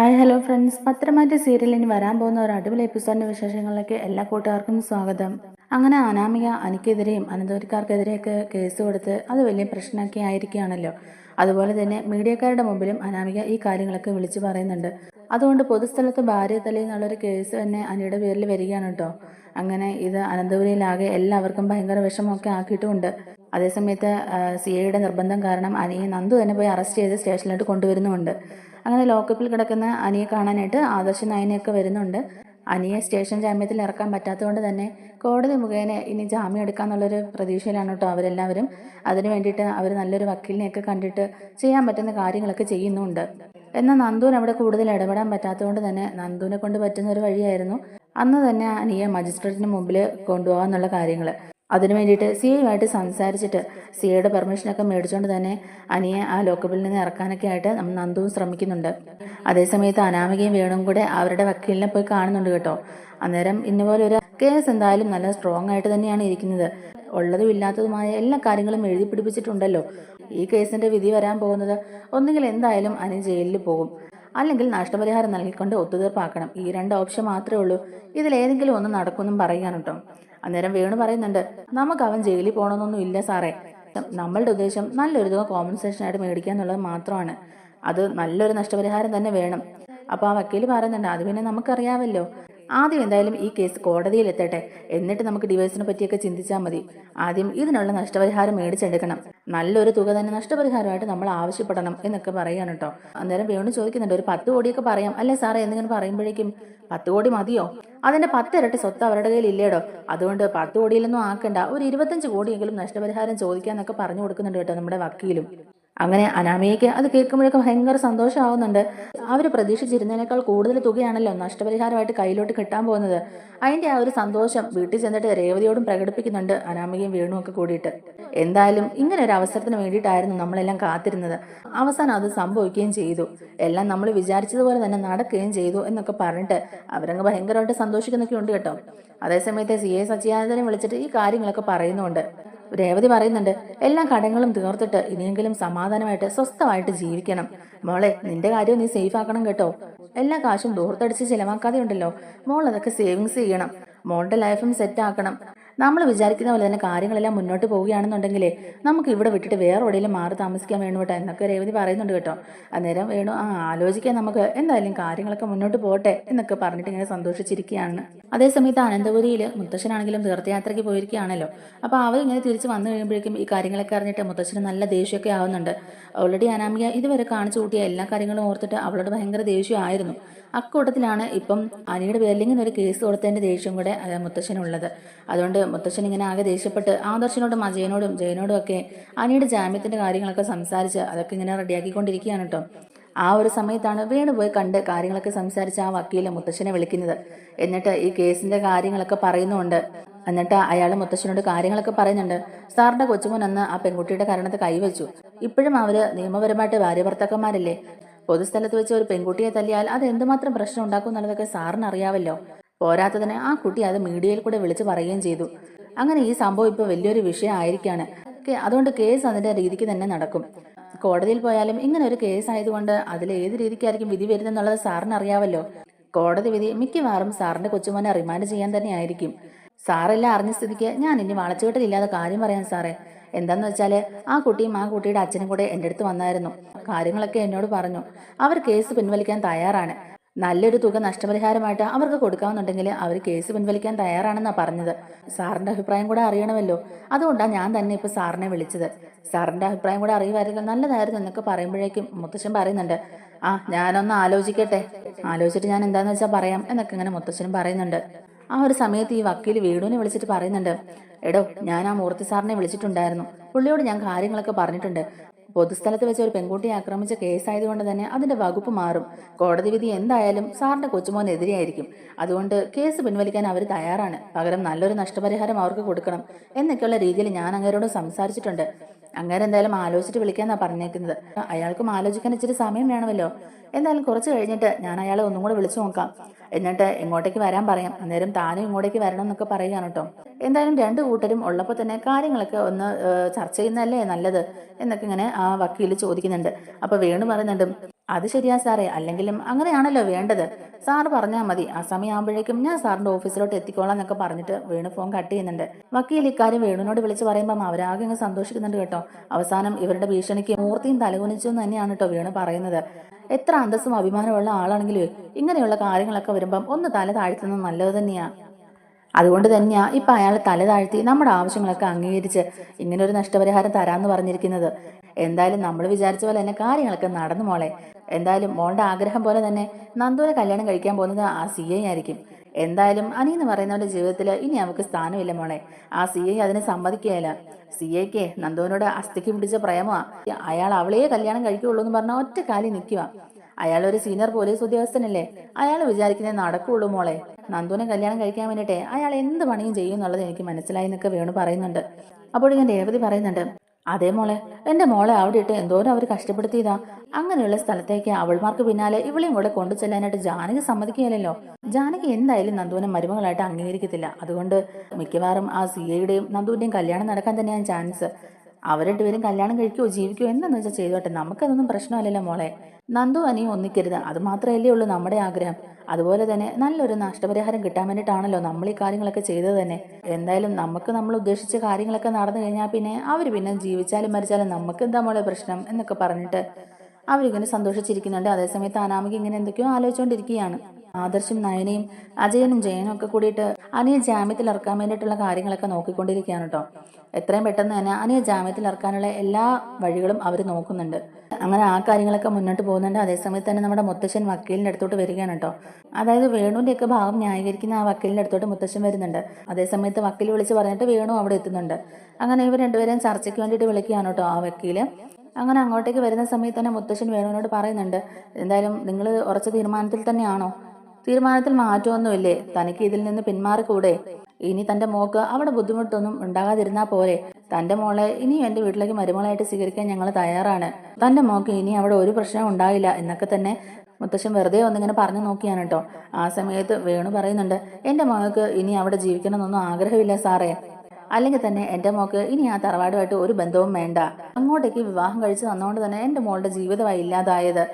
Hi hello friends. പത്രമാറ്റ സീരിയലിന് വരാൻ പോകുന്ന ഒരു അടിപൊളി എപ്പിസോഡിന്റെ വിശേഷങ്ങളിലേക്ക് എല്ലാ കൂട്ടുകാർക്കും സ്വാഗതം. അങ്ങനെ അനാമിക അനിക്കെതിരെയും അനന്തപുരിക്കാർക്കെതിരെയൊക്കെ കേസ് കൊടുത്ത് അത് വലിയ പ്രശ്നമൊക്കെ ആയിരിക്കുകയാണല്ലോ. അതുപോലെ തന്നെ മീഡിയക്കാരുടെ മുമ്പിലും അനാമിക ഈ കാര്യങ്ങളൊക്കെ വിളിച്ചു പറയുന്നുണ്ട്. അതുകൊണ്ട് പൊതുസ്ഥലത്ത് ഭാര്യ തലയിൽ നിന്നുള്ളൊരു കേസ് തന്നെ അനിയുടെ പേരിൽ വരികയാണ് കേട്ടോ. അങ്ങനെ ഇത് അനന്തപുരിയിലാകെ എല്ലാവർക്കും ഭയങ്കര വിഷമമൊക്കെ ആക്കിയിട്ടുമുണ്ട് അതേസമയത്ത് സി ഐയുടെ നിർബന്ധം കാരണം അനിയെ നന്ദു തന്നെ പോയി അറസ്റ്റ് ചെയ്ത് സ്റ്റേഷനിലോട്ട് കൊണ്ടുവരുന്നുമുണ്ട്. അങ്ങനെ ലോക്കപ്പിൽ കിടക്കുന്ന അനിയെ കാണാനായിട്ട് ആദർശ നായനെയൊക്കെ വരുന്നുണ്ട്. അനിയെ സ്റ്റേഷൻ ജാമ്യത്തിൽ ഇറക്കാൻ പറ്റാത്തതുകൊണ്ട് തന്നെ കോടതി മുഖേന ഇനി ജാമ്യം എടുക്കാന്നുള്ളൊരു പ്രതീക്ഷയിലാണ് കേട്ടോ അവരെല്ലാവരും. അതിനു വേണ്ടിയിട്ട് അവർ നല്ലൊരു വക്കീലിനെയൊക്കെ കണ്ടിട്ട് ചെയ്യാൻ പറ്റുന്ന കാര്യങ്ങളൊക്കെ ചെയ്യുന്നുണ്ട്. എന്നാൽ നന്ദുവിന് അവിടെ കൂടുതൽ ഇടപെടാൻ പറ്റാത്തതുകൊണ്ട് തന്നെ നന്ദുവിനെ കൊണ്ട് പറ്റുന്ന ഒരു വഴിയായിരുന്നു അന്ന് തന്നെ അനിയെ മജിസ്ട്രേറ്റിന് മുമ്പിൽ കൊണ്ടുപോകാന്നുള്ള കാര്യങ്ങൾ അതിനു വേണ്ടിയിട്ട് സിയുമായിട്ട് സംസാരിച്ചിട്ട് സിയുടെ പെർമിഷനൊക്കെ മേടിച്ചുകൊണ്ട് തന്നെ അനിയെ ആ ലോക്കപ്പിൽ നിന്ന് ഇറക്കാനൊക്കെ ആയിട്ട് നമ്മൾ നന്ദുവും ശ്രമിക്കുന്നുണ്ട്. അതേസമയത്ത് അനാമികയും വേണും കൂടെ അവരുടെ വക്കീലിനെ പോയി കാണുന്നുണ്ട് കേട്ടോ. അന്നേരം ഇന്നുപോലെ ഒരു കേസ് എന്തായാലും നല്ല സ്ട്രോങ് ആയിട്ട് തന്നെയാണ് ഇരിക്കുന്നത്. ഉള്ളതും ഇല്ലാത്തതുമായ എല്ലാ കാര്യങ്ങളും എഴുതി പിടിപ്പിച്ചിട്ടുണ്ടല്ലോ. ഈ കേസിന്റെ വിധി വരാൻ പോകുന്നത് ഒന്നുകിൽ എന്തായാലും അനി ജയിലിൽ പോകും. അല്ലെങ്കിൽ നഷ്ടപരിഹാരം നൽകിക്കൊണ്ട് ഒത്തുതീർപ്പാക്കണം. ഈ രണ്ട് ഓപ്ഷൻ മാത്രമേ ഉള്ളൂ. ഇതിലേതെങ്കിലും ഒന്ന് നടക്കുമെന്നും പറയുകയാണ് കേട്ടോ. അന്നേരം വേണു പറയുന്നുണ്ട് നമുക്ക് അവൻ ജയിലിൽ പോകണമെന്നൊന്നും ഇല്ല സാറേ. നമ്മളുടെ ഉദ്ദേശം നല്ലൊരു തുക കോമ്പൻസേഷൻ ആയിട്ട് മേടിക്കുക എന്നുള്ളത് മാത്രമാണ്. അത് നല്ലൊരു നഷ്ടപരിഹാരം തന്നെ വേണം. അപ്പോൾ ആ വക്കീൽ പറയുന്നുണ്ട് അത് പിന്നെ നമുക്കറിയാമല്ലോ. ആദ്യം എന്തായാലും ഈ കേസ് കോടതിയിൽ എത്തട്ടെ. എന്നിട്ട് നമുക്ക് ഡിവൈസിനെ പറ്റിയൊക്കെ ചിന്തിച്ചാൽ മതി. ആദ്യം ഇതിനുള്ള നഷ്ടപരിഹാരം മേടിച്ചെടുക്കണം. നല്ലൊരു തുക തന്നെ നഷ്ടപരിഹാരമായിട്ട് നമ്മൾ ആവശ്യപ്പെടണം എന്നൊക്കെ പറയാണ് കേട്ടോ അന്നേരം വേണു ചോദിക്കുന്നുണ്ട് ഒരു പത്ത് കോടിയൊക്കെ പറയാം. അല്ലേ സാറേ എന്നിങ്ങനെ പറയുമ്പോഴേക്കും പത്ത് കോടി മതിയോ? അതിന്റെ പത്തിരട്ടി സ്വത്ത് അവരുടെ കയ്യിൽ ഇല്ലേടോ അതുകൊണ്ട് പത്ത് കോടിയിലൊന്നും ആക്കണ്ട. ഒരു ഇരുപത്തഞ്ച് കോടിയെങ്കിലും നഷ്ടപരിഹാരം ചോദിക്കാന്നൊക്കെ പറഞ്ഞു കൊടുക്കുന്നുണ്ട് കേട്ടോ നമ്മുടെ വക്കീലും. അങ്ങനെ അനാമികയ്ക്ക് അത് കേൾക്കുമ്പോഴൊക്കെ ഭയങ്കര സന്തോഷമാവുന്നുണ്ട്. അവർ പ്രതീക്ഷിച്ചിരുന്നതിനേക്കാൾ കൂടുതൽ തുകയാണല്ലോ നഷ്ടപരിഹാരമായിട്ട് കയ്യിലോട്ട് കിട്ടാൻ പോകുന്നത്. അതിന്റെ ആ ഒരു സന്തോഷം വീട്ടിൽ ചെന്നിട്ട് രേവതിയോടും പ്രകടിപ്പിക്കുന്നുണ്ട് അനാമികയും വേണും ഒക്കെ കൂടിയിട്ട്. എന്തായാലും ഇങ്ങനെ ഒരു അവസരത്തിന് വേണ്ടിയിട്ടായിരുന്നു നമ്മളെല്ലാം കാത്തിരുന്നത്. അവസാനം അത് സംഭവിക്കുകയും ചെയ്തു. എല്ലാം നമ്മൾ വിചാരിച്ചതുപോലെ തന്നെ നടക്കുകയും ചെയ്തു എന്നൊക്കെ പറഞ്ഞിട്ട് അവരങ്ങ് ഭയങ്കരമായിട്ട് സന്തോഷിക്കുന്നൊക്കെ ഉണ്ട് കേട്ടോ. അതേസമയത്ത് സി എ സച്ചിദാനന്ദനെ വിളിച്ചിട്ട് ഈ കാര്യങ്ങളൊക്കെ പറയുന്നുണ്ട്. രേവതി പറയുന്നുണ്ട് എല്ലാ കടങ്ങളും തീർത്തിട്ട് ഇനിയെങ്കിലും സമാധാനമായിട്ട് സ്വസ്ഥമായിട്ട് ജീവിക്കണം. മോളെ നിന്റെ കാര്യം നീ സേഫ് ആക്കണം കേട്ടോ. എല്ലാ കാശും ദൂർത്തടിച്ച് ചിലവാക്കാതെ ഉണ്ടല്ലോ മോൾ അതൊക്കെ സേവിങ്സ് ചെയ്യണം. മോളുടെ ലൈഫും സെറ്റ് ആക്കണം. നമ്മൾ വിചാരിക്കുന്ന പോലെ തന്നെ കാര്യങ്ങളെല്ലാം മുന്നോട്ട് പോവുകയാണെന്നുണ്ടെങ്കിൽ നമുക്ക് ഇവിടെ വിട്ടിട്ട് വേറെ എവിടെയെങ്കിലും മാറി താമസിക്കാൻ വേണം കേട്ടോ. എന്നൊക്കെ രേവതി പറയുന്നുണ്ട് കേട്ടോ. അന്നേരം വേണു ആ ആലോചിക്കാൻ നമുക്ക് എന്തായാലും കാര്യങ്ങളൊക്കെ മുന്നോട്ട് പോട്ടെ എന്നൊക്കെ പറഞ്ഞിട്ട് ഇങ്ങനെ സന്തോഷിച്ചിരിക്കുകയാണ്. അതേസമയത്ത് അനന്തപുരിയിൽ മുത്തശ്ശനാണെങ്കിലും തീർത്ഥയാത്രയ്ക്ക് പോയിരിക്കുകയാണല്ലോ. അപ്പോൾ ഇങ്ങനെ തിരിച്ച് വന്നു കഴിയുമ്പോഴേക്കും ഈ കാര്യങ്ങളൊക്കെ അറിഞ്ഞിട്ട് മുത്തശ്ശന് നല്ല ദേഷ്യമൊക്കെ ആവുന്നുണ്ട്. ഓൾറെഡി അനാമിക ഇതുവരെ കാണിച്ചു കൂട്ടിയ എല്ലാ കാര്യങ്ങളും ഓർത്തിട്ട് അവളോട് ഭയങ്കര ദേഷ്യമായിരുന്നു അക്കൂട്ടത്തിലാണ് ഇപ്പം അനിയുടെ പേരിൽ ഇങ്ങനെ ഒരു കേസ് കൊടുത്തതിന്റെ ദേഷ്യം കൂടെ മുത്തശ്ശനുള്ളത്. അതുകൊണ്ട് മുത്തശ്ശൻ ഇങ്ങനെ ആകെ ദേഷ്യപ്പെട്ട് ആദർശനോടും അജയനോടും ജയനോടും ഒക്കെ അനിയുടെ ജാമ്യത്തിന്റെ കാര്യങ്ങളൊക്കെ സംസാരിച്ച് അതൊക്കെ ഇങ്ങനെ റെഡിയാക്കിക്കൊണ്ടിരിക്കുകയാണ് കേട്ടോ. ആ ഒരു സമയത്താണ് വീണ് പോയി കണ്ട് കാര്യങ്ങളൊക്കെ സംസാരിച്ച് ആ വക്കീൽ മുത്തശ്ശനെ വിളിക്കുന്നത്. എന്നിട്ട് ഈ കേസിന്റെ കാര്യങ്ങളൊക്കെ പറയുന്നുണ്ട്. എന്നിട്ട് അയാൾ മുത്തശ്ശനോട് കാര്യങ്ങളൊക്കെ പറയുന്നുണ്ട്. സാറിന്റെ കൊച്ചുമോൻ അന്ന് ആ പെൺകുട്ടിയുടെ കാരണത്തെ കൈവച്ചു. ഇപ്പോഴും അവർ നിയമപരമായിട്ട് ഭാര്യ ഭർത്താക്കന്മാരല്ലേ? പൊതുസ്ഥലത്ത് വെച്ച് ഒരു പെൺകുട്ടിയെ തല്ലിയാൽ അത് എന്തുമാത്രം പ്രശ്നം ഉണ്ടാക്കും എന്നുള്ളതൊക്കെ സാറിന് അറിയാവല്ലോ പോരാത്തതിന് ആ കുട്ടി അത് മീഡിയയിൽ കൂടെ വിളിച്ചു പറയുകയും ചെയ്തു. അങ്ങനെ ഈ സംഭവം ഇപ്പോൾ വലിയൊരു വിഷയമായിരിക്കാണ്. അതുകൊണ്ട് കേസ് അതിന്റെ രീതിക്ക് തന്നെ നടക്കും. കോടതിയിൽ പോയാലും ഇങ്ങനെ ഒരു കേസ് ആയതുകൊണ്ട് അതിൽ ഏത് രീതിക്കായിരിക്കും വിധി വരുന്നെന്നുള്ളത് സാറിന് അറിയാവല്ലോ കോടതി വിധി മിക്കവാറും സാറിന്റെ കൊച്ചുമോനെ റിമാൻഡ് ചെയ്യാൻ തന്നെ ആയിരിക്കും. സാറെല്ലാം അറിഞ്ഞ സ്ഥിതിക്ക് ഞാൻ ഇനി വളച്ചുകെട്ടലില്ലാതെ കാര്യം പറയാൻ സാറേ. എന്താന്ന് വെച്ചാൽ ആ കുട്ടിയും ആ കുട്ടിയുടെ അച്ഛനും കൂടെ എന്റെ അടുത്ത് വന്നായിരുന്നു. കാര്യങ്ങളൊക്കെ എന്നോട് പറഞ്ഞു. അവർ കേസ് പിൻവലിക്കാൻ തയ്യാറാണ്. നല്ലൊരു തുക നഷ്ടപരിഹാരമായിട്ട് അവർക്ക് കൊടുക്കാമെന്നുണ്ടെങ്കിൽ അവർ കേസ് പിൻവലിക്കാൻ തയ്യാറാണെന്നാ പറഞ്ഞത്. സാറിന്റെ അഭിപ്രായം കൂടെ അറിയണമല്ലോ. അതുകൊണ്ടാണ് ഞാൻ തന്നെ ഇപ്പൊ സാറിനെ വിളിച്ചത്. സാറിന്റെ അഭിപ്രായം കൂടെ അറിയുമായിരുന്നു നല്ലതായിരുന്നു എന്നൊക്കെ പറയുമ്പോഴേക്കും മുത്തശ്ശൻ പറയുന്നുണ്ട്. ആ ഞാനൊന്ന് ആലോചിക്കട്ടെ. ആലോചിച്ചിട്ട് ഞാൻ എന്താന്ന് വെച്ചാൽ പറയാം എന്നൊക്കെ ഇങ്ങനെ മുത്തശ്ശനും പറയുന്നുണ്ട്. ആ ഒരു സമയത്ത് ഈ വക്കീൽ വീടുവിനെ വിളിച്ചിട്ട് പറയുന്നുണ്ട് എടോ ഞാൻ ആ മൂർത്തി സാറിനെ വിളിച്ചിട്ടുണ്ടായിരുന്നു. പുള്ളിയോട് ഞാൻ കാര്യങ്ങളൊക്കെ പറഞ്ഞിട്ടുണ്ട്. പൊതുസ്ഥലത്ത് വെച്ച് ഒരു പെൺകുട്ടിയെ ആക്രമിച്ച കേസായതുകൊണ്ട് തന്നെ അതിന്റെ വകുപ്പ് മാറും. കോടതി വിധി എന്തായാലും സാറിന്റെ കൊച്ചുമോനെതിരെയായിരിക്കും അതുകൊണ്ട് കേസ് പിൻവലിക്കാൻ അവർ തയ്യാറാണ്. പകരം നല്ലൊരു നഷ്ടപരിഹാരം അവർക്ക് കൊടുക്കണം എന്നൊക്കെയുള്ള രീതിയിൽ ഞാൻ അങ്ങേരോട് സംസാരിച്ചിട്ടുണ്ട്. അങ്ങനെ എന്തായാലും ആലോചിച്ചിട്ട് വിളിക്കാന്നാ പറഞ്ഞേക്കുന്നത്. അയാൾക്കും ആലോചിക്കാൻ ഇച്ചിരി സമയം വേണമല്ലോ. എന്തായാലും കുറച്ച് കഴിഞ്ഞിട്ട് ഞാൻ അയാളെ ഒന്നും കൂടെ വിളിച്ചു നോക്കാം. എന്നിട്ട് ഇങ്ങോട്ടേക്ക് വരാൻ പറയാം. അന്നേരം താനും ഇങ്ങോട്ടേക്ക് വരണം എന്നൊക്കെ പറയുകയാണ് കേട്ടോ. എന്തായാലും രണ്ട് കൂട്ടരും ഉള്ളപ്പോൾ തന്നെ കാര്യങ്ങളൊക്കെ ഒന്ന് ചർച്ച ചെയ്യുന്നതല്ലേ നല്ലത് എന്നൊക്കെ ഇങ്ങനെ ആ വക്കീൽ ചോദിക്കുന്നുണ്ട്. അപ്പൊ വേണു പറയുന്നുണ്ട് അത് ശരിയാ സാറേ. അല്ലെങ്കിലും അങ്ങനെയാണല്ലോ വേണ്ടത്. സാർ പറഞ്ഞാൽ മതി. ആ സമയമാകുമ്പോഴേക്കും ഞാൻ സാറിന്റെ ഓഫീസിലോട്ട് എത്തിക്കോളാം എന്നൊക്കെ പറഞ്ഞിട്ട് വേണു ഫോൺ കട്ട് ചെയ്യുന്നുണ്ട്. വക്കീൽ ഇക്കാര്യം വേണുവിനോട് വിളിച്ച് പറയുമ്പോൾ അവരാകെ അങ്ങ് സന്തോഷിക്കുന്നുണ്ട് കേട്ടോ. അവസാനം ഇവരുടെ ഭീഷണിക്ക് മൂർത്തിയും തലകുനിച്ചു എന്ന് തന്നെയാണ് കേട്ടോ വേണു പറയുന്നത്. എത്ര അന്തസ്സും അഭിമാനമുള്ള ആളാണെങ്കിലും ഇങ്ങനെയുള്ള കാര്യങ്ങളൊക്കെ വരുമ്പം ഒന്ന് തല താഴ്ത്തുന്നത് നല്ലത് തന്നെയാ. അതുകൊണ്ട് തന്നെയാ ഇപ്പൊ അയാൾ തല താഴ്ത്തി നമ്മുടെ ആവശ്യങ്ങളൊക്കെ അംഗീകരിച്ച് ഇങ്ങനെ ഒരു നഷ്ടപരിഹാരം തരാന്ന് പറഞ്ഞിരിക്കുന്നത്. എന്തായാലും നമ്മൾ വിചാരിച്ച പോലെ തന്നെ കാര്യങ്ങളൊക്കെ നടന്നു മോളെ. എന്തായാലും മോളുടെ ആഗ്രഹം പോലെ തന്നെ നന്ദുവിനെ കല്യാണം കഴിക്കാൻ പോകുന്നത് ആ സി ഐ ആയിരിക്കും. എന്തായാലും അനി എന്ന് പറയുന്നവന്റെ ജീവിതത്തിൽ ഇനി അവൾക്ക് സ്ഥാനമില്ല മോളെ. ആ സി ഐ അതിനെ സമ്മതിക്കുകയില്ല. സി ഐക്ക് നന്ദുവിനോട് അസ്ഥിക്ക് പിടിച്ച പ്രേമമാ. അയാൾ അവളേ കല്യാണം കഴിക്കുകയുള്ളൂ എന്ന് പറഞ്ഞ ഒറ്റ കാലി നിൽക്കുക അയാൾ ഒരു സീനിയർ പോലീസ് ഉദ്യോഗസ്ഥനല്ലേ. അയാൾ വിചാരിക്കുന്നത് നടക്കുള്ളൂ മോളെ. നന്ദുവിനെ കല്യാണം കഴിക്കാൻ വേണ്ടിയിട്ട് അയാൾ എന്ത് പണിയും ചെയ്യും എന്നുള്ളത് എനിക്ക് മനസ്സിലായി എന്നൊക്കെ വേണു പറയുന്നുണ്ട്. ഞാൻ രേവതി പറയുന്നുണ്ട് അതേ മോളെ എന്റെ മോളെ അവിടെ ഇട്ട് എന്തോരം അവർ കഷ്ടപ്പെടുത്തിയതാ. അങ്ങനെയുള്ള സ്ഥലത്തേക്ക് അവൾമാർക്ക് പിന്നാലെ ഇവളെയും കൂടെ കൊണ്ടു ചെല്ലാനായിട്ട് ജാനകി സമ്മതിക്കുകയല്ലോ ജാനകി എന്തായാലും നന്ദുവിനെ മരുമകളായിട്ട് അംഗീകരിക്കത്തില്ല. അതുകൊണ്ട് മിക്കവാറും ആ സിയയുടെയും നന്ദുവിന്റെയും കല്യാണം നടക്കാൻ തന്നെയാണ് ചാൻസ്. അവർ രണ്ടുപേരും കല്യാണം കഴിക്കുകയോ ജീവിക്കുകയോ എന്താണെന്ന് വെച്ചാൽ ചെയ്തോട്ടെ. നമുക്കതൊന്നും പ്രശ്നമല്ലല്ലോ മോളെ. നന്ദു അനിയും ഒന്നിക്കരുത്. അത് മാത്രമല്ലേ ഉള്ളൂ നമ്മുടെ ആഗ്രഹം. അതുപോലെ തന്നെ നല്ലൊരു നഷ്ടപരിഹാരം കിട്ടാൻ വേണ്ടിയിട്ടാണല്ലോ നമ്മൾ ഈ കാര്യങ്ങളൊക്കെ ചെയ്തത് തന്നെ. എന്തായാലും നമുക്ക് നമ്മൾ ഉദ്ദേശിച്ച കാര്യങ്ങളൊക്കെ നടന്നു കഴിഞ്ഞാൽ പിന്നെ അവർ പിന്നെ ജീവിച്ചാലും മരിച്ചാലും നമുക്ക് എന്താ മോളെ പ്രശ്നം എന്നൊക്കെ പറഞ്ഞിട്ട് അവരിങ്ങനെ സന്തോഷിച്ചിരിക്കുന്നുണ്ട്. അതേസമയത്ത് അനാമിക ഇങ്ങനെ എന്തൊക്കെയോ ആലോചിച്ചുകൊണ്ടിരിക്കുകയാണ്. ആദർശും നയനയും അജയനും ജയനും ഒക്കെ കൂടിയിട്ട് അനിയ ജാമ്യത്തിൽ ഇറക്കാൻ വേണ്ടിയിട്ടുള്ള കാര്യങ്ങളൊക്കെ നോക്കിക്കൊണ്ടിരിക്കുകയാണ് കേട്ടോ. എത്രയും പെട്ടെന്ന് തന്നെ അനിയ ജാമ്യത്തിൽ ഇറക്കാനുള്ള എല്ലാ വഴികളും അവർ നോക്കുന്നുണ്ട്. അങ്ങനെ ആ കാര്യങ്ങളൊക്കെ മുന്നോട്ട് പോകുന്നുണ്ട്. അതേസമയത്ത് തന്നെ നമ്മുടെ മുത്തശ്ശൻ വക്കീലിന്റെ അടുത്തോട്ട് വരികയാണ് കേട്ടോ. അതായത് വേണുവിന്റെ ഒക്കെ ഭാഗം ന്യായീകരിക്കുന്ന ആ വക്കീലിന്റെ അടുത്തോട്ട് മുത്തശ്ശൻ വരുന്നുണ്ട്. അതേസമയത്ത് വക്കീൽ വിളിച്ച് പറഞ്ഞിട്ട് വേണു അവിടെ എത്തുന്നുണ്ട്. അങ്ങനെ ഇവർ രണ്ടുപേരെയും ചർച്ചയ്ക്ക് വേണ്ടിയിട്ട് വിളിക്കുകയാണ് കേട്ടോ ആ വക്കീൽ. അങ്ങനെ അങ്ങോട്ടേക്ക് വരുന്ന സമയത്ത് തന്നെ മുത്തശ്ശൻ വേണുവിനോട് പറയുന്നുണ്ട് എന്തായാലും നിങ്ങൾ ഉറച്ച തീരുമാനത്തിൽ തന്നെയാണോ? തീരുമാനത്തിൽ മാറ്റമൊന്നുമില്ലേ? തനിക്ക് ഇതിൽ നിന്ന് പിന്മാറിക്കൂടെ? ഇനി തന്റെ മോക്ക് അവിടെ ബുദ്ധിമുട്ടൊന്നും ഉണ്ടാകാതിരുന്നാ പോരെ. തന്റെ മോളെ ഇനിയും എന്റെ വീട്ടിലേക്ക് മരുമകളായിട്ട് സ്വീകരിക്കാൻ ഞങ്ങൾ തയ്യാറാണ്. തന്റെ മോക്ക് ഇനി അവിടെ ഒരു പ്രശ്നവും ഉണ്ടായില്ല എന്നൊക്കെ തന്നെ മുത്തശ്ശൻ വെറുതെ ഒന്നിങ്ങനെ പറഞ്ഞു നോക്കിയാണ് കേട്ടോ ആ സമയത്ത് വേണു പറയുന്നുണ്ട് എന്റെ മകൾക്ക് ഇനി അവിടെ ജീവിക്കണമെന്നൊന്നും ആഗ്രഹമില്ല സാറേ. അല്ലെങ്കിൽ തന്നെ എന്റെ മോക്ക് ഇനി ആ തറവാടുമായിട്ട് ഒരു ബന്ധവും വേണ്ട. അങ്ങോട്ടേക്ക് വിവാഹം കഴിച്ചു തന്നുകൊണ്ട് തന്നെ എന്റെ മോളുടെ ജീവിതമായി ഇല്ലാതായത്.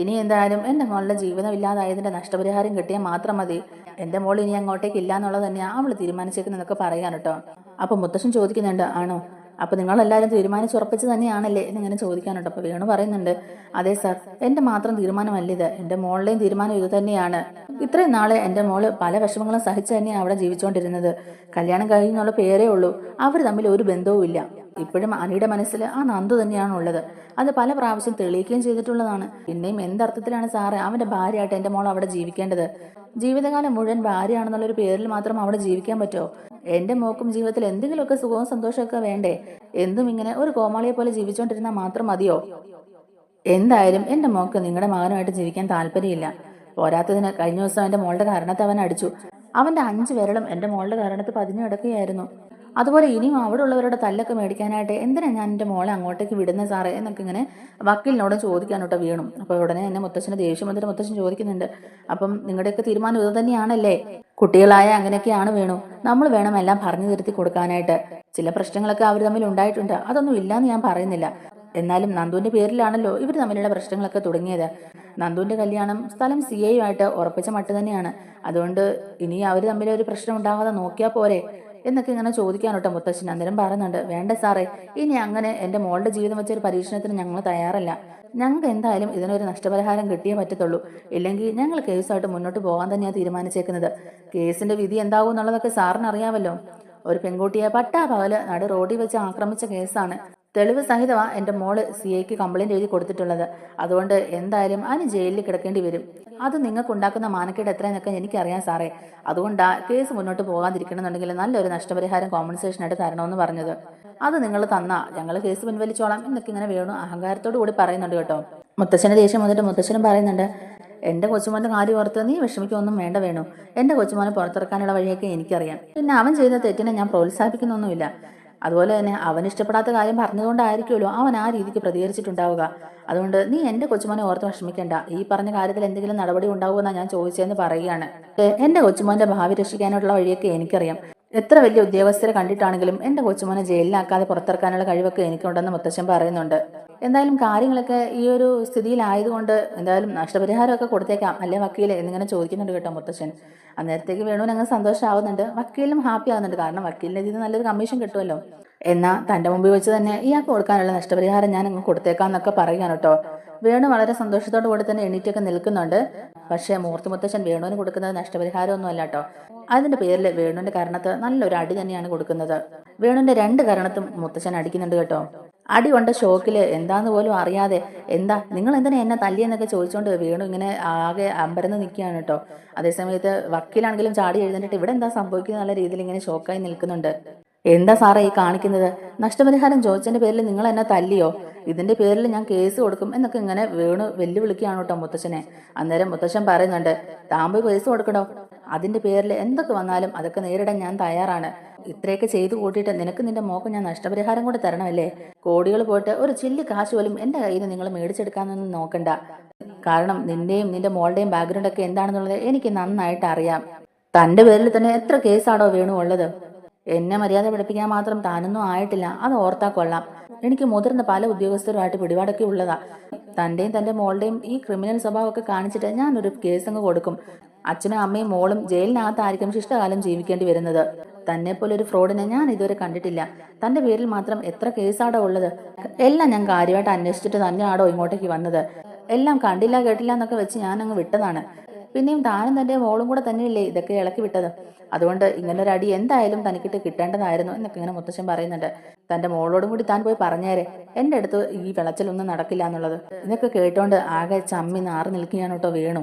ഇനി എന്തായാലും എന്റെ മോളുടെ ജീവിതം ഇല്ലാതായതിന്റെ നഷ്ടപരിഹാരം കിട്ടിയാൽ മാത്രം മതി. എന്റെ മോൾ ഇനി അങ്ങോട്ടേക്ക് ഇല്ല എന്നുള്ളത് തന്നെയാണ് അവൾ തീരുമാനിച്ചേക്കുന്നതൊക്കെ പറയാൻ കേട്ടോ. അപ്പൊ മുത്തശ്ശൻ ചോദിക്കുന്നുണ്ട് ആണോ? അപ്പൊ നിങ്ങളെല്ലാവരും തീരുമാനിച്ചുറപ്പിച്ച് തന്നെയാണല്ലേ എന്നിങ്ങനെ ചോദിക്കാനുണ്ട് അപ്പൊ വേണു പറയുന്നുണ്ട് അതെ സർ എന്റെ മാത്രം തീരുമാനമല്ല ഇത്. എന്റെ മോളുടെയും തീരുമാനം ഇത് തന്നെയാണ്. ഇത്രയും നാളെ എന്റെ മോൾ പല വിഷമങ്ങളും സഹിച്ച് തന്നെയാണ് അവിടെ ജീവിച്ചുകൊണ്ടിരുന്നത് കല്യാണം കഴിഞ്ഞുള്ള പേരേ ഉള്ളൂ. അവർ തമ്മിൽ ഒരു ബന്ധവും ഇല്ല. ഇപ്പോഴും അനിയുടെ മനസ്സിൽ ആ നന്ദു തന്നെയാണ് ഉള്ളത്. അത് പല പ്രാവശ്യം തെളിയിക്കുകയും ചെയ്തിട്ടുള്ളതാണ്. പിന്നെയും എന്തർത്ഥത്തിലാണ് സാറ് അവന്റെ ഭാര്യയായിട്ട് എന്റെ മോൾ അവിടെ ജീവിക്കേണ്ടത്? ജീവിതകാലം മുഴുവൻ ഭാര്യയാണെന്നുള്ളൊരു പേരിൽ മാത്രം അവിടെ ജീവിക്കാൻ പറ്റുമോ? എന്റെ മോക്കും ജീവിതത്തിൽ എന്തെങ്കിലുമൊക്കെ സുഖവും സന്തോഷമൊക്കെ വേണ്ടേ? എന്തും ഇങ്ങനെ ഒരു കോമാളിയെ പോലെ ജീവിച്ചുകൊണ്ടിരുന്നാൽ മാത്രം മതിയോ? എന്തായാലും എന്റെ മോക്ക് നിങ്ങളുടെ മകനുമായിട്ട് ജീവിക്കാൻ താല്പര്യമില്ല. പോരാത്തതിന് കഴിഞ്ഞ ദിവസം എന്റെ മോളുടെ കാരണത്തെ അവൻ അടിച്ചു. അവന്റെ അഞ്ച് വിരളും എന്റെ മോളുടെ കാരണത്ത് പതിഞ്ഞു കിടക്കുകയായിരുന്നു. അതുപോലെ ഇനിയും അവിടെ ഉള്ളവരുടെ തല്ലൊക്കെ മേടിക്കാനായിട്ട് എന്തിനാണ് ഞാൻ എന്റെ മോളെ അങ്ങോട്ടേക്ക് വിടുന്ന സാറേ എന്നൊക്കെ ഇങ്ങനെ വക്കീലിനോട് ചോദിക്കാനോട്ടോ വീണു. അപ്പോൾ ഉടനെ എന്നെ മുത്തശ്ശന് ദേഷ്യം വന്നിട്ട് മുത്തശ്ശൻ ചോദിക്കുന്നുണ്ട്. അപ്പം നിങ്ങളുടെയൊക്കെ തീരുമാനം ഇത് തന്നെയാണല്ലേ? കുട്ടികളായ അങ്ങനെയൊക്കെയാണ് വേണു. നമ്മൾ വേണം എല്ലാം പറഞ്ഞു തിരുത്തി കൊടുക്കാനായിട്ട്. ചില പ്രശ്നങ്ങളൊക്കെ അവർ തമ്മിൽ ഉണ്ടായിട്ടുണ്ട്. അതൊന്നും ഇല്ലാന്ന് ഞാൻ പറയുന്നില്ല. എന്നാലും നന്ദുവിന്റെ പേരിലാണല്ലോ ഇവർ തമ്മിലുള്ള പ്രശ്നങ്ങളൊക്കെ തുടങ്ങിയത്. നന്ദുവിന്റെ കല്യാണം സ്ഥലം സി ഐയുമായിട്ട് ഉറപ്പിച്ച മട്ട് തന്നെയാണ്. അതുകൊണ്ട് ഇനി അവർ തമ്മിൽ ഒരു പ്രശ്നം ഉണ്ടാകാതെ നോക്കിയാൽ പോരെ. എന്നൊക്കെ ഇങ്ങനെ ചോദിക്കാനോട്ടോ മുത്തശ്ശൻ. അന്നേരം പറയുന്നുണ്ട് വേണ്ട സാറേ ഇനി അങ്ങനെ എന്റെ മോളുടെ ജീവിതം വെച്ചൊരു പരീക്ഷണത്തിന് ഞങ്ങൾ തയ്യാറല്ല. ഞങ്ങൾക്ക് എന്തായാലും ഇതിനൊരു നഷ്ടപരിഹാരം കിട്ടിയേ പറ്റത്തുള്ളൂ. ഇല്ലെങ്കിൽ ഞങ്ങൾ കേസുമായിട്ട് മുന്നോട്ട് പോകാൻ തന്നെയാണ് തീരുമാനിച്ചേക്കുന്നത്. കേസിന്റെ വിധി എന്താകും എന്നുള്ളതൊക്കെ സാറിന് അറിയാമല്ലോ ഒരു പെൺകുട്ടിയെ പട്ടാ പകൽ നടു റോഡിൽ വെച്ച് ആക്രമിച്ച കേസാണ്. തെളിവ് സഹിതമാ എന്റെ മോൾ സി ഐക്ക് കംപ്ലൈന്റ് എഴുതി കൊടുത്തിട്ടുള്ളത്. അതുകൊണ്ട് എന്തായാലും അതിന് ജയിലിൽ കിടക്കേണ്ടി വരും. അത് നിങ്ങൾക്ക് ഉണ്ടാക്കുന്ന മാനക്കേട് എത്രയെന്നൊക്കെ എനിക്കറിയാം സാറേ. അതുകൊണ്ടാ കേസ് മുന്നോട്ട് പോകാതിരിക്കണമെന്നുണ്ടെങ്കിൽ നല്ലൊരു നഷ്ടപരിഹാരം കോമ്പൻസേഷൻ ആയിട്ട് തരണമെന്ന് പറഞ്ഞത്. അത് നിങ്ങൾ തന്നാ. ഞങ്ങൾ കേസ് പിൻവലിച്ചോളാം എന്നൊക്കെ ഇങ്ങനെ വേണു അഹങ്കാരത്തോടു കൂടി പറയുന്നുണ്ട് കേട്ടോ. മുത്തശ്ശന് ദേഷ്യം വന്നിട്ട് മുത്തശ്ശനും പറയുന്നുണ്ട് എന്റെ കൊച്ചുമോന്റെ കാര്യം ഓർത്ത് നീ വിഷമിക്കൊന്നും വേണ്ട വേണു. എന്റെ കൊച്ചുമോനെ പുറത്തിറക്കാനുള്ള വഴിയൊക്കെ എനിക്കറിയാം. പിന്നെ അവൻ ചെയ്ത തെറ്റിനെ ഞാൻ പ്രോത്സാഹിപ്പിക്കുന്നൊന്നുമില്ല. അതുപോലെ തന്നെ അവൻ ഇഷ്ടപ്പെടാത്ത കാര്യം പറഞ്ഞതുകൊണ്ടായിരിക്കുമല്ലോ അവൻ ആ രീതിക്ക് പ്രതികരിച്ചിട്ടുണ്ടാവുക. അതുകൊണ്ട് നീ എന്റെ കൊച്ചുമോനെ ഓർത്ത് വിഷമിക്കണ്ട. ഈ പറഞ്ഞ കാര്യത്തിൽ എന്തെങ്കിലും നടപടി ഉണ്ടാവുമെന്നാണ് ഞാൻ ചോദിച്ചതെന്ന് പറയുകയാണ്. എന്റെ കൊച്ചുമോന്റെ ഭാവി രക്ഷിക്കാനുള്ള വഴിയൊക്കെ എനിക്കറിയാം. എത്ര വലിയ ഉദ്യോഗസ്ഥരെ കണ്ടിട്ടാണെങ്കിലും എന്റെ കൊച്ചുമോനെ ജയിലിലാക്കാതെ പുറത്തിറക്കാനുള്ള കഴിവൊക്കെ എനിക്കുണ്ടെന്ന് മുത്തശ്ശൻ പറയുന്നുണ്ട്. എന്തായാലും കാര്യങ്ങളൊക്കെ ഈ ഒരു സ്ഥിതിയിലായതുകൊണ്ട് എന്തായാലും നഷ്ടപരിഹാരമൊക്കെ കൊടുത്തേക്കാം. അല്ലേ വക്കീലെ? എന്നിങ്ങനെ ചോദിക്കുന്നുണ്ട് കേട്ടോ മുത്തശ്ശൻ അന്നേരത്തേക്ക് വേണുവിന് അങ്ങ് സന്തോഷമാവുന്നുണ്ട് വക്കീലും ഹാപ്പി ആവുന്നുണ്ട്. കാരണം വക്കീലിന്റെ ഇതിന് നല്ലൊരു കമ്മീഷൻ കിട്ടുമല്ലോ. എന്നാൽ തന്റെ മുമ്പിൽ വെച്ച് തന്നെ ഇയാൾക്ക് കൊടുക്കാനുള്ള നഷ്ടപരിഹാരം ഞാൻ അങ്ങ് കൊടുത്തേക്കാം എന്നൊക്കെ പറയുകയാണ് കേട്ടോ. വേണു വളരെ സന്തോഷത്തോടു കൂടി തന്നെ എണീറ്റൊക്കെ നിൽക്കുന്നുണ്ട്. പക്ഷേ മൂർത്തി മുത്തശ്ശൻ വേണുവിന് കൊടുക്കുന്നത് നഷ്ടപരിഹാരമൊന്നുമല്ല കേട്ടോ. അതിന്റെ പേരിൽ വേണുവിന്റെ കരണത്ത് നല്ലൊരു അടി തന്നെയാണ് കൊടുക്കുന്നത്. വേണുവിന്റെ രണ്ട് കരണത്തും മുത്തച്ഛൻ അടിക്കുന്നുണ്ട് കേട്ടോ. അടി കൊണ്ട ഷോക്കിൽ എന്താന്ന് പോലും അറിയാതെ എന്താ നിങ്ങൾ എന്തിനാ എന്നെ തല്ലിയെന്നൊക്കെ ചോദിച്ചുകൊണ്ട് വീണു ഇങ്ങനെ ആകെ അമ്പരന്ന് നിൽക്കുകയാണ് കേട്ടോ. അതേസമയത്ത് വക്കീലാണെങ്കിലും ചാടി എഴുന്നേറ്റ് ഇവിടെ എന്താ സംഭവിക്കുന്ന നല്ല രീതിയിൽ ഇങ്ങനെ ഷോക്കായി നിൽക്കുന്നുണ്ട്. എന്താ സാറേ ഈ കാണിക്കുന്നത്? നഷ്ടപരിഹാരം ചോദിച്ചതിന്റെ പേരിൽ നിങ്ങൾ എന്നെ തല്ലിയോ? ഇതിന്റെ പേരിൽ ഞാൻ കേസ് കൊടുക്കും എന്നൊക്കെ ഇങ്ങനെ വീണ് വെല്ലുവിളിക്കുകയാണ് കേട്ടോ മുത്തച്ഛനെ അന്നേരം മുത്തശ്ശൻ പറയുന്നുണ്ട് താമ്പ് കേസ് കൊടുക്കണോ? അതിന്റെ പേരിൽ എന്തൊക്കെ വന്നാലും അതൊക്കെ നേരിടാൻ ഞാൻ തയ്യാറാണ്. ഇത്രയൊക്കെ ചെയ്തു കൂട്ടിയിട്ട് നിനക്ക് നിന്റെ മോക്ക് ഞാൻ നഷ്ടപരിഹാരം കൂടെ തരണമല്ലേ? കോടികൾ പോയിട്ട് ഒരു ചില്ലി കാശ് പോലും എന്റെ കയ്യിൽ നിന്ന് നിങ്ങൾ മേടിച്ചെടുക്കാമെന്നൊന്നും നോക്കണ്ട. കാരണം നിന്റെയും നിന്റെ മോളുടെയും ബാക്ക്ഗ്രൗണ്ട് ഒക്കെ എന്താണെന്നുള്ളത് എനിക്ക് നന്നായിട്ട് അറിയാം. തന്റെ പേരിൽ തന്നെ എത്ര കേസാണോ വേണു ഉള്ളത് എന്നെ മര്യാദ പഠിപ്പിക്കാൻ മാത്രം താനൊന്നും ആയിട്ടില്ല. അത് ഓർത്താ കൊള്ളാം. എനിക്ക് മുതിർന്ന പല ഉദ്യോഗസ്ഥരുമായിട്ട് പിടിപാടൊക്കെ ഉള്ളതാ. തന്റെയും തന്റെ മോളുടെയും ഈ ക്രിമിനൽ സ്വഭാവമൊക്കെ കാണിച്ചിട്ട് ഞാനൊരു കേസ് അങ്ങ് കൊടുക്കും. അച്ഛനും അമ്മയും മോളും ജയിലിനകത്തായിരിക്കും ശിഷ്ടകാലം ജീവിക്കേണ്ടി വരുന്നത്. തന്നെ പോലെ ഒരു ഫ്രോഡിനെ ഞാൻ ഇതുവരെ കണ്ടിട്ടില്ല. തന്റെ പേരിൽ മാത്രം എത്ര കേസാടോ ഉള്ളത്? എല്ലാം ഞാൻ കാര്യമായിട്ട് അന്വേഷിച്ചിട്ട് തന്നെയാണോ ഇങ്ങോട്ടേക്ക് വന്നത്. എല്ലാം കണ്ടില്ല കേട്ടില്ല എന്നൊക്കെ വെച്ച് ഞാൻ അങ്ങ് വിട്ടതാണ്. പിന്നെയും താനും തന്റെ മോളും കൂടെ തന്നെയല്ലേ ഇതൊക്കെ ഇളക്കി വിട്ടത്? അതുകൊണ്ട് ഇങ്ങനെ ഒരു അടി എന്തായാലും തനിക്കിട്ട് കിട്ടേണ്ടതായിരുന്നു എന്നൊക്കെ ഇങ്ങനെ മുത്തശ്ശൻ പറയുന്നുണ്ട്. തന്റെ മോളോടും കൂടി താൻ പോയി പറഞ്ഞേരെ. എന്റെ അടുത്ത് ഈ വിളച്ചിലൊന്നും നടക്കില്ല എന്നുള്ളത്. ഇതൊക്കെ കേട്ടോണ്ട് ആകെ ചമ്മി നാറി നിൽക്കുകയാണ് കേട്ടോ വീണു.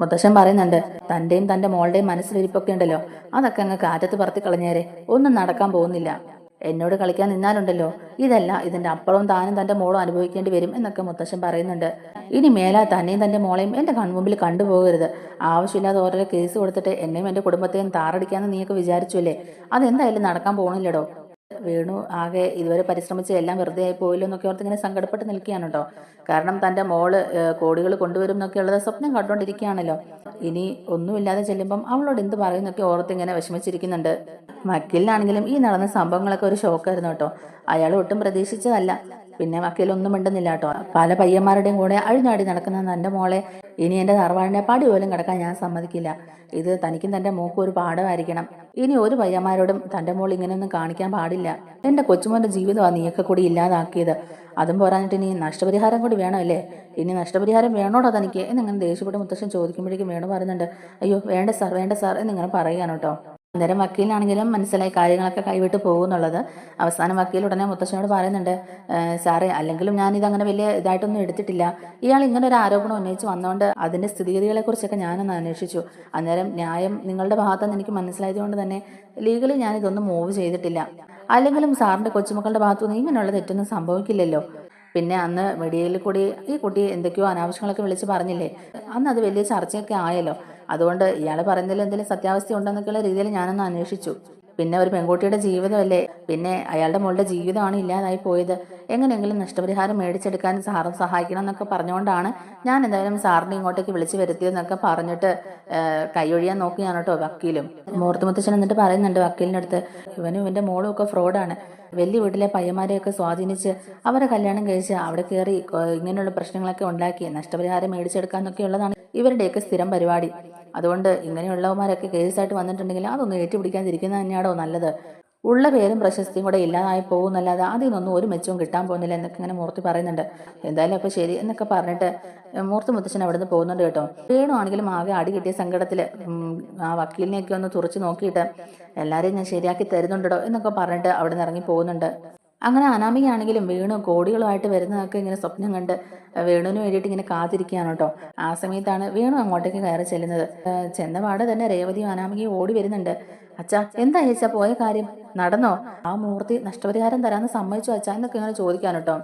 മുത്തശ്ശൻ പറയുന്നുണ്ട് തന്റെയും തന്റെ മോളുടെയും മനസ്സിലിരിപ്പൊക്കെ ഉണ്ടല്ലോ. അതൊക്കെ അങ്ങ് കാറ്റത്ത് പറത്തി കളഞ്ഞേരെ. ഒന്നും നടക്കാൻ പോകുന്നില്ല. എന്നോട് കളിക്കാൻ നിന്നാലുണ്ടല്ലോ. ഇതല്ല ഇതിന്റെ അപ്പുറവും താനും തന്റെ മോളും അനുഭവിക്കേണ്ടി വരും എന്നൊക്കെ മുത്തശ്ശൻ പറയുന്നുണ്ട്. ഇനി മേലാ തന്നെയും തന്റെ മോളെയും എന്റെ കൺമുമ്പിൽ കണ്ടുപോകരുത്. ആവശ്യമില്ലാതെ ഓരോ കേസ് കൊടുത്തിട്ട് എന്നെയും എന്റെ കുടുംബത്തെയും താറടിക്കാന്ന് നീയൊക്കെ വിചാരിച്ചു അല്ലേ അതെന്തായാലും നടക്കാൻ പോകുന്നില്ലടോ വേണു ആകെ ഇതുവരെ പരിശ്രമിച്ച് എല്ലാം വെറുതെ ആയി പോയില്ലോ എന്നൊക്കെ ഓർത്ത് ഇങ്ങനെ സങ്കടപ്പെട്ട് നിൽക്കുകയാണ് കേട്ടോ. കാരണം തന്റെ മോൾ കോടികൾ കൊണ്ടുവരും എന്നൊക്കെ ഉള്ളത് സ്വപ്നം കണ്ടുകൊണ്ടിരിക്കുകയാണല്ലോ. ഇനി ഒന്നുമില്ലാതെ ചെല്ലുമ്പം അവളോട് എന്ത് പറയുന്നൊക്കെ ഓർത്ത് ഇങ്ങനെ വിഷമിച്ചിരിക്കുന്നുണ്ട്. മക്കിലാണെങ്കിലും ഈ നടന്ന സംഭവങ്ങളൊക്കെ ഒരു ഷോക്കായിരുന്നു കേട്ടോ. അയാൾ ഒട്ടും പ്രതീക്ഷിച്ചതല്ല. പിന്നെ വക്കീലൊന്നും മിണ്ടുന്നില്ല കേട്ടോ. പല പയ്യന്മാരുടെയും കൂടെ അഴിഞ്ഞാടി നടക്കുന്ന എന്റെ മോളെ ഇനി എന്റെ തറവാടിനെ പാടി പോലും കിടക്കാൻ ഞാൻ സമ്മതിക്കില്ല. ഇത് തനിക്കും തന്റെ മോക്കും ഒരു പാഠമായിരിക്കണം. ഇനി ഒരു പയ്യന്മാരോടും തന്റെ മോൾ ഇങ്ങനെയൊന്നും കാണിക്കാൻ പാടില്ല. എന്റെ കൊച്ചുമോന്റെ ജീവിതമാണ് നീയൊക്കെ കൂടി ഇല്ലാതാക്കിയത്. അതും പോരാഞ്ഞിട്ട് ഇനി നഷ്ടപരിഹാരം കൂടി വേണമല്ലേ ഇനി നഷ്ടപരിഹാരം വേണോടോ തനിക്ക്? എന്നിങ്ങനെ ദേഷ്യപ്പെട്ട് മുത്തശ്ശൻ ചോദിക്കുമ്പോഴേക്കും വേണു പറയുന്നുണ്ട് അയ്യോ വേണ്ട സാർ വേണ്ട സാർ എന്നിങ്ങനെ പറയുകയാണ് കേട്ടോ. അന്നേരം വക്കീലിനാണെങ്കിലും മനസ്സിലായി കാര്യങ്ങളൊക്കെ കൈവിട്ട് പോകുന്നുള്ളത്. അവസാനം വക്കീൽ ഉടനെ മുത്തശ്ശനോട് പറയുന്നുണ്ട് "ഏഹ് സാറേ അല്ലെങ്കിലും ഞാൻ അങ്ങനെ വലിയ ഇതായിട്ടൊന്നും എടുത്തിട്ടില്ല. ഇയാൾ ഇങ്ങനെ ഒരു ആരോപണം ഉന്നയിച്ച് വന്നുകൊണ്ട് സ്ഥിതിഗതികളെ കുറിച്ചൊക്കെ ഞാനൊന്ന് അന്വേഷിച്ചു. അന്നേരം ന്യായം നിങ്ങളുടെ ഭാഗത്തുനിന്ന് എനിക്ക് മനസ്സിലായതുകൊണ്ട് തന്നെ ലീഗലി ഞാൻ ഇതൊന്നും മൂവ് ചെയ്തിട്ടില്ല. അല്ലെങ്കിലും സാറിന്റെ കൊച്ചുമക്കളുടെ ഭാഗത്തുനിന്ന് ഇങ്ങനെയുള്ള തെറ്റൊന്നും സംഭവിക്കില്ലല്ലോ. പിന്നെ അന്ന് മീഡിയയിൽ കൂടി ഈ കുട്ടി എന്തൊക്കെയോ അനാവശ്യങ്ങളൊക്കെ വിളിച്ച് പറഞ്ഞില്ലേ? അന്ന് അത് വലിയ ചർച്ചയൊക്കെ ആയല്ലോ. അതുകൊണ്ട് ഇയാൾ പറയുന്നതിൽ എന്തെങ്കിലും സത്യാവസ്ഥ ഉണ്ടെന്നൊക്കെയുള്ള രീതിയിൽ ഞാനൊന്ന് അന്വേഷിച്ചു. പിന്നെ ഒരു പെൺകുട്ടിയുടെ ജീവിതമല്ലേ? പിന്നെ അയാളുടെ മോളുടെ ജീവിതമാണ് ഇല്ലാതായി പോയത്. എങ്ങനെയെങ്കിലും നഷ്ടപരിഹാരം മേടിച്ചെടുക്കാൻ സാറും സഹായിക്കണം എന്നൊക്കെ പറഞ്ഞുകൊണ്ടാണ് ഞാൻ എന്തായാലും സാറിനെ ഇങ്ങോട്ടേക്ക് വിളിച്ചു വരുത്തിയതെന്നൊക്കെ പറഞ്ഞിട്ട് കൈയൊഴിയാൻ നോക്കിയാണ് കേട്ടോ വക്കീലും. മൂർത്തിമുത്തച്ഛൻ എന്നിട്ട് പറയുന്നുണ്ട് വക്കീലിന്റെ അടുത്ത് ഇവനും ഇവന്റെ മോളും ഒക്കെ ഫ്രോഡാണ്. വലിയ വീട്ടിലെ പയ്യന്മാരെയൊക്കെ സ്വാധീനിച്ച് അവരെ കല്യാണം കഴിച്ച് അവിടെ കയറി ഇങ്ങനെയുള്ള പ്രശ്നങ്ങളൊക്കെ ഉണ്ടാക്കി നഷ്ടപരിഹാരം മേടിച്ചെടുക്കാന്നൊക്കെ ഉള്ളതാണ് ഇവരുടെയൊക്കെ സ്ഥിരം പരിപാടി. അതുകൊണ്ട് ഇങ്ങനെയുള്ളവന്മാരൊക്കെ കേസായിട്ട് വന്നിട്ടുണ്ടെങ്കിൽ അതൊന്നും ഏറ്റുപിടിക്കാതിരിക്കുന്നത് തന്നെയാണോ നല്ലത്. ഉള്ള പേരും പ്രശസ്തിയും കൂടെ ഇല്ലാതായി പോകുന്നല്ലാതെ അതിൽ നിന്നൊന്നും ഒരു മെച്ചവും കിട്ടാൻ പോകുന്നില്ല എന്നൊക്കെ ഇങ്ങനെ മൂർത്തി പറയുന്നുണ്ട്. എന്തായാലും അപ്പോൾ ശരി എന്നൊക്കെ പറഞ്ഞിട്ട് മൂർത്തി മുത്തച്ഛൻ അവിടുന്ന് പോകുന്നുണ്ട് കേട്ടോ. വേണുവാണെങ്കിലും ആകെ അടി കിട്ടിയ സങ്കടത്തിൽ ആ വക്കീലിനെയൊക്കെ ഒന്ന് തുറച്ച് നോക്കിയിട്ട് എല്ലാവരെയും ഞാൻ ശരിയാക്കി തരുന്നുണ്ടോ എന്നൊക്കെ പറഞ്ഞിട്ട് അവിടെ നിന്ന് ഇറങ്ങി പോകുന്നുണ്ട്. അങ്ങനെ അനാമികയാണെങ്കിലും വീണു കോടികളുമായിട്ട് വരുന്നതൊക്കെ ഇങ്ങനെ സ്വപ്നം കണ്ട് വേണുവിന് വേണ്ടിയിട്ട് ഇങ്ങനെ കാത്തിരിക്കുകയാണ് കേട്ടോ. ആ സമയത്താണ് വേണു അങ്ങോട്ടേക്ക് കയറി ചെല്ലുന്നത്. ചെന്നപാട് തന്നെ രേവതി അനാമികയും ഓടി വരുന്നുണ്ട്. അച്ഛാ എന്താ ചേച്ചാ പോയ കാര്യം? നടന്നോ? ആ മൂർത്തി നഷ്ടപരിഹാരം തരാന്ന് സമ്മതിച്ചു അച്ഛാ? എന്നൊക്കെ ഇങ്ങനെ ചോദിക്കാൻ കേട്ടോ.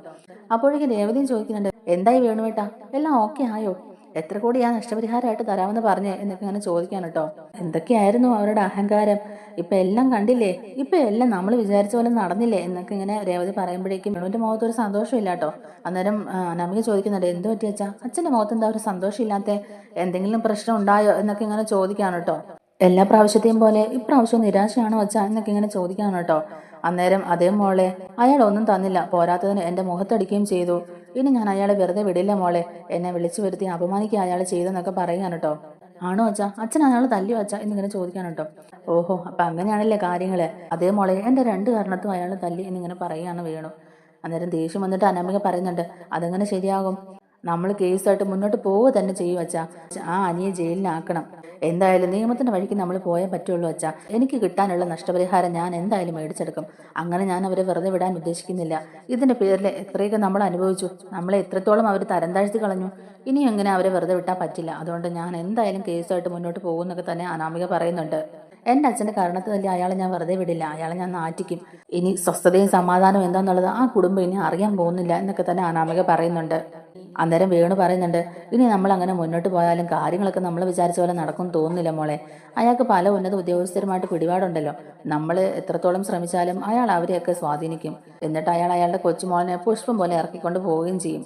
അപ്പോഴേക്കും രേവതിയും ചോദിക്കുന്നുണ്ട് എന്തായി വേണുവേട്ടാ? എല്ലാം ഓക്കെ ആയോ? എത്ര കോടി ആ നഷ്ടപരിഹാരമായിട്ട് തരാമെന്ന് പറഞ്ഞേ എന്നൊക്കെ ഇങ്ങനെ ചോദിക്കാൻ കേട്ടോ. എന്തൊക്കെയായിരുന്നു അവരുടെ അഹങ്കാരം? ഇപ്പൊ എല്ലാം കണ്ടില്ലേ? ഇപ്പൊ എല്ലാം നമ്മൾ വിചാരിച്ച പോലെ നടന്നില്ലേ? എന്നൊക്കെ ഇങ്ങനെ രേവതി പറയുമ്പോഴേക്കും വേണുവിന്റെ മുഖത്ത് ഒരു സന്തോഷമില്ല കേട്ടോ. അന്നേരം നമിക ചോദിക്കുന്നുണ്ട് എന്ത് പറ്റി അച്ഛാ? അച്ഛന്റെ മുഖത്ത് എന്താ ഒരു സന്തോഷമില്ലാത്ത എന്തെങ്കിലും പ്രശ്നം ഉണ്ടായോ? എന്നൊക്കെ ഇങ്ങനെ ചോദിക്കാണ് കേട്ടോ. എല്ലാ പ്രാവശ്യത്തെയും പോലെ ഇപ്രാവശ്യം നിരാശയാണോ അച്ഛാ? എന്നൊക്കെ ഇങ്ങനെ ചോദിക്കാണ് കേട്ടോ. അന്നേരം അതേ മോളെ അയാൾ ഒന്നും തന്നില്ല. പോരാത്തതിന് എന്റെ മുഖത്തടിക്കുകയും ചെയ്തു. ഇനി ഞാൻ അയാളെ വെറുതെ വിടില്ല മോളെ. എന്നെ വിളിച്ചു വരുത്തി അപമാനിക്കുക അയാൾ ചെയ്തെന്നൊക്കെ പറയാൻ കേട്ടോ ആണോ അച്ഛാ? അച്ഛൻ അയാൾ തല്ലിയോ അച്ഛാ? എന്നിങ്ങനെ ചോദിക്കാൻ കേട്ടോ ഓഹോ അപ്പൊ അങ്ങനെയാണല്ലേ കാര്യങ്ങൾ. അതേ മോളെ എന്റെ രണ്ട് കാരണത്തും അയാൾ തല്ലി എന്നിങ്ങനെ പറയാണ് വേണു. അന്നേരം ദേഷ്യം വന്നിട്ട് അനാമിക പറയുന്നുണ്ട് അതെങ്ങനെ ശരിയാകും? നമ്മൾ കേസായിട്ട് മുന്നോട്ട് പോവുക തന്നെ ചെയ്യും അച്ഛാ. ആ അനിയെ ജയിലിലാക്കണം. എന്തായാലും നിയമത്തിന്റെ വഴിക്ക് നമ്മൾ പോയേ പറ്റുള്ളൂ അച്ഛാ. എനിക്ക് കിട്ടാനുള്ള നഷ്ടപരിഹാരം ഞാൻ എന്തായാലും മേടിച്ചെടുക്കും. അങ്ങനെ ഞാൻ അവരെ വെറുതെ വിടാൻ ഉദ്ദേശിക്കുന്നില്ല. ഇതിന്റെ പേരിൽ എത്രയൊക്കെ നമ്മൾ അനുഭവിച്ചു. നമ്മളെ എത്രത്തോളം അവർ തരം താഴ്ത്തി കളഞ്ഞു. ഇനി എങ്ങനെ അവരെ വെറുതെ വിട്ടാൽ പറ്റില്ല. അതുകൊണ്ട് ഞാൻ എന്തായാലും കേസുമായിട്ട് മുന്നോട്ട് പോകുന്നൊക്കെ തന്നെ അനാമിക പറയുന്നുണ്ട്. എന്റെ അച്ഛന്റെ കാരണത്തിൽ തന്നെ അയാളെ ഞാൻ വെറുതെ വിടില്ല. അയാളെ ഞാൻ നാറ്റിക്കും. ഇനി സ്വസ്ഥതയും സമാധാനവും എന്താണെന്നുള്ളത് ആ കുടുംബം ഇനി അറിയാൻ പോകുന്നില്ല എന്നൊക്കെ തന്നെ അനാമിക പറയുന്നുണ്ട്. അന്നേരം വേണു പറയുന്നുണ്ട് ഇനി നമ്മൾ അങ്ങനെ മുന്നോട്ട് പോയാലും കാര്യങ്ങളൊക്കെ നമ്മൾ വിചാരിച്ച പോലെ നടക്കും തോന്നുന്നില്ല മോളെ. അയാൾക്ക് പല ഉന്നത ഉദ്യോഗസ്ഥരുമായിട്ട് പിടിപാടുണ്ടല്ലോ. നമ്മൾ എത്രത്തോളം ശ്രമിച്ചാലും അയാൾ അവരെയൊക്കെ സ്വാധീനിക്കും. എന്നിട്ട് അയാൾ അയാളുടെ കൊച്ചുമോളിനെ പുഷ്പം പോലെ ഇറക്കിക്കൊണ്ട് പോവുകയും ചെയ്യും.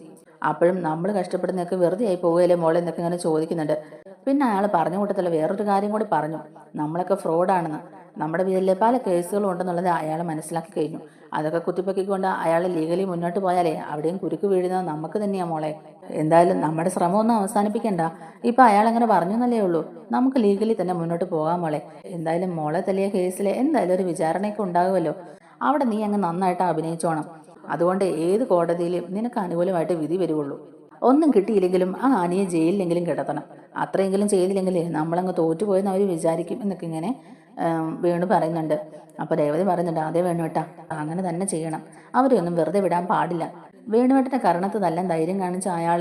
അപ്പോഴും നമ്മൾ കഷ്ടപ്പെടുന്നതൊക്കെ വെറുതെ ആയി പോവുകയല്ലേ മോളെ എന്നൊക്കെ ഇങ്ങനെ ചോദിക്കുന്നുണ്ട്. പിന്നെ അയാൾ പറഞ്ഞു കൂട്ടത്തില്ല വേറൊരു കാര്യം കൂടി പറഞ്ഞു. നമ്മളൊക്കെ ഫ്രോഡാണെന്ന് നമ്മുടെ പേരിൽ പല കേസുകളും ഉണ്ടെന്നുള്ളത് അയാൾ മനസ്സിലാക്കി കഴിഞ്ഞു. അതൊക്കെ കുത്തിപ്പൊക്കിക്കൊണ്ട് അയാൾ ലീഗലി മുന്നോട്ട് പോയാലേ അവിടെയും കുരുക്ക് വീഴുന്നത് നമുക്ക് തന്നെയാ മോളെ. എന്തായാലും നമ്മുടെ ശ്രമമൊന്നും അവസാനിപ്പിക്കണ്ട. ഇപ്പൊ അയാൾ അങ്ങനെ പറഞ്ഞു എന്നല്ലേ ഉള്ളൂ. നമുക്ക് ലീഗലി തന്നെ മുന്നോട്ട് പോകാൻ മോളെ. എന്തായാലും മോളെ തല്ലിയ കേസിൽ എന്തായാലും ഒരു വിചാരണയൊക്കെ ഉണ്ടാകുമല്ലോ. അവിടെ നീ അങ്ങ് നന്നായിട്ട് അഭിനയിച്ചോണം. അതുകൊണ്ട് ഏത് കോടതിയിലും നിനക്ക് അനുകൂലമായിട്ട് വിധി വരുവുള്ളൂ. ഒന്നും കിട്ടിയില്ലെങ്കിലും ആ ആനയെ ജയിലിലെങ്കിലും കിടത്തണം. അത്രയെങ്കിലും ചെയ്തില്ലെങ്കിൽ നമ്മളങ്ങ് തോറ്റുപോയെന്ന് അവർ വിചാരിക്കും എന്നൊക്കെ ഇങ്ങനെ വേണു പറയുന്നുണ്ട്. അപ്പോൾ രേവതി പറയുന്നുണ്ട് അതേ വേണുവേട്ടാ അങ്ങനെ തന്നെ ചെയ്യണം. അവരെയൊന്നും വെറുതെ വിടാൻ പാടില്ല. വേണുവേട്ടന്റെ കരണത്ത് നല്ല ധൈര്യം കാണിച്ച അയാൾ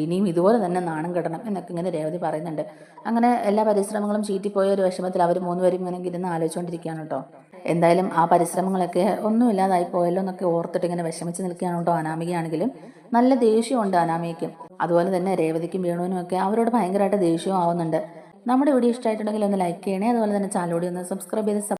ഇനിയും ഇതുപോലെ തന്നെ നാണം കെടണം എന്നൊക്കെ ഇങ്ങനെ രേവതി പറയുന്നുണ്ട്. അങ്ങനെ എല്ലാ പരിശ്രമങ്ങളും ചീറ്റിപ്പോയ ഒരു വിഷമത്തിൽ അവർ മൂന്നുപേരും ഇങ്ങനെ ഇരുന്ന് ആലോചിച്ചുകൊണ്ടിരിക്കുകയാണ് കേട്ടോ. എന്തായാലും ആ പരിശ്രമങ്ങളൊക്കെ ഒന്നുമില്ലാതായി പോയല്ലോ എന്നൊക്കെ ഓർത്തിട്ട് ഇങ്ങനെ വിഷമിച്ച് നിൽക്കുകയാണ് കേട്ടോ അനാമികയാണെങ്കിലും. നല്ല ദേഷ്യമുണ്ട് അനാമികയ്ക്കും. അതുപോലെ തന്നെ രേവതിക്കും വേണുവിനും ഒക്കെ അവരോട് ഭയങ്കരമായിട്ട് ദേഷ്യവും ആവുന്നുണ്ട്. നമ്മുടെ വീഡിയോ ഇഷ്ടമായിട്ടുണ്ടെങ്കിൽ ഒന്ന് ലൈക്ക് ചെയ്യണേ. അതുപോലെ തന്നെ ചാനലോടി ഒന്ന് സബ്സ്ക്രൈബ് ചെയ്ത്